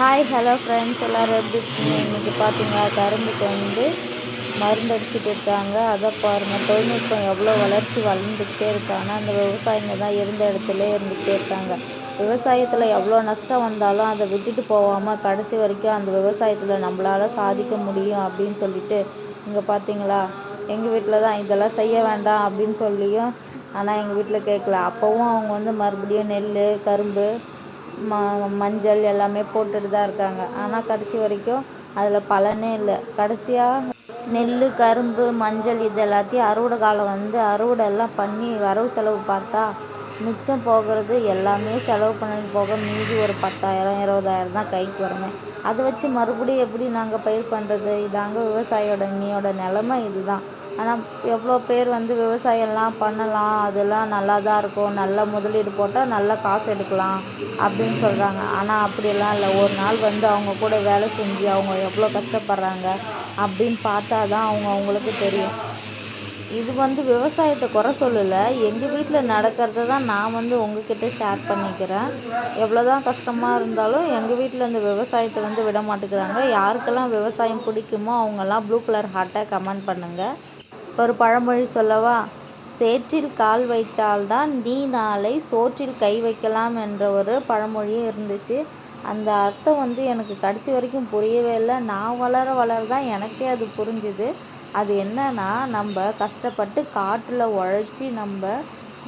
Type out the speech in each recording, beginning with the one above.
Hi hello friends எல்லோரும் எப்படி இருக்கீங்க? இன்றைக்கி பார்த்தீங்களா கரும்புக்கு வந்து மருந்து அடிச்சுட்டு இருக்காங்க. அதை பாருங்கள் தொழில்நுட்பம் எவ்வளோ வளர்ச்சி வளர்ந்துக்கிட்டே இருக்காங்க அந்த விவசாயிங்க தான் இருந்த இடத்துல இருந்துக்கிட்டே இருக்காங்க. விவசாயத்தில் எவ்வளோ நஷ்டம் வந்தாலும் அதை விட்டுட்டு போகாமல் கடைசி வரைக்கும் அந்த விவசாயத்தில் நம்மளால் சாதிக்க முடியும் அப்படின்னு சொல்லிட்டு இங்கே பார்த்தீங்களா எங்கள் வீட்டில் தான் இதெல்லாம் செய்ய வேண்டாம் அப்படின்னு சொல்லியும் ஆனால் எங்கள் வீட்டில் கேட்கல அப்போவும் அவங்க வந்து மறுபடியும் நெல் கரும்பு ம மஞ்சள் எல்லாமே போட்டுட்டு தான் இருக்காங்க. ஆனால் கடைசி வரைக்கும் அதில் பலனே இல்லை. கடைசியாக நெல் கரும்பு மஞ்சள் இது எல்லாத்தையும் அறுவடை காலம் வந்து அறுவடை எல்லாம் பண்ணி வரவு செலவு பார்த்தா மிச்சம் போகிறது எல்லாமே செலவு பண்ணது போக மீதி ஒரு பத்தாயிரம் இருபதாயிரம் தான் கைக்கு வருமே. அதை வச்சு மறுபடியும் எப்படி நாங்கள் பயிர் பண்ணுறது இதாங்க விவசாயியோட இன்னியோட நிலமை இதுதான். ஆனால் எவ்வளோ பேர் வந்து விவசாயம்லாம் பண்ணலாம் அதெல்லாம் நல்லா தான் இருக்கும். நல்ல முதலீடு போட்டால் நல்ல காசு எடுக்கலாம் அப்படின்னு சொல்கிறாங்க ஆனால் அப்படியெல்லாம் இல்லை. ஒரு நாள் வந்து அவங்க கூட வேலை செஞ்சு அவங்க எவ்வளோ கஷ்டப்படுறாங்க அப்படின்னு பார்த்தா தான் அவங்க அவங்களுக்கு தெரியும். இது வந்து விவசாயத்தை குறை சொல்லலை. எங்கள் வீட்டில் நடக்கிறத தான் நான் வந்து உங்ககிட்ட ஷேர் பண்ணிக்கிறேன். எவ்வளோ தான் கஷ்டமாக இருந்தாலும் எங்கள் வீட்டில் இந்த விவசாயத்தை வந்து விட மாட்டேங்கிறாங்க. யாருக்கெல்லாம் விவசாயம் பிடிக்குமோ அவங்கெல்லாம் ப்ளூ கலர் ஹார்ட்டை கமெண்ட் பண்ணுங்கள் ஒரு பழமொழி சொல்லவா? சேற்றில் கால் வைத்தால்தான் நீ நாளை சோற்றில் கை வைக்கலாம் என்ற ஒரு பழமொழியும் இருந்துச்சு. அந்த அர்த்தம் வந்து எனக்கு கடைசி வரைக்கும் புரியவே இல்லை. நான் வளர வளர தான் எனக்கே அது புரிஞ்சுது. அது என்னன்னா நம்ம கஷ்டப்பட்டு காட்டில் உழைச்சி நம்ம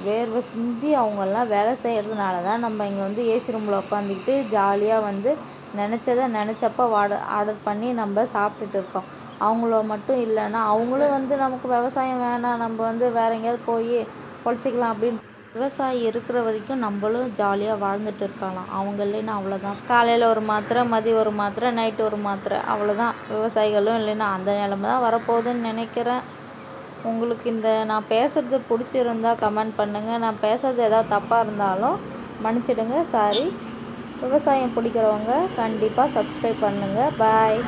வேர்வை சிந்தி அவங்கெல்லாம் வேலை செய்கிறதுனால தான் நம்ம இங்கே வந்து ஏசி ரூமில் உட்காந்துக்கிட்டு ஜாலியாக வந்து நினச்சதை நினச்சப்ப ஆர்டர் ஆர்டர் பண்ணி நம்ம சாப்பிட்டுட்டு இருக்கோம். அவங்கள மட்டும் இல்லைன்னா அவங்களும் வந்து நமக்கு விவசாயம் வேணாம் நம்ம வந்து வேறு எங்கேயாவது போய் பொழைச்சிக்கலாம் அப்படின்னு விவசாயி இருக்கிற வரைக்கும் நம்மளும் ஜாலியாக வாழ்ந்துட்டு இருக்கலாம். அவங்க இல்லைன்னா அவ்வளோதான் காலையில் ஒரு மாத்திரை மதியம் ஒரு மாத்திரை நைட்டு ஒரு மாத்திரை. அவ்வளோதான் விவசாயிகளும் இல்லைன்னா அந்த நிலமை தான் வரப்போகுதுன்னு நினைக்கிறேன். உங்களுக்கு இந்த நான் பேசுகிறது பிடிச்சிருந்தா கமெண்ட் பண்ணுங்கள் நான் பேசுகிறது ஏதாவது தப்பாக இருந்தாலும் மன்னிச்சிடுங்க. சாரி விவசாயம் பிடிக்கிறவங்க கண்டிப்பாக சப்ஸ்கிரைப் பண்ணுங்கள் பாய்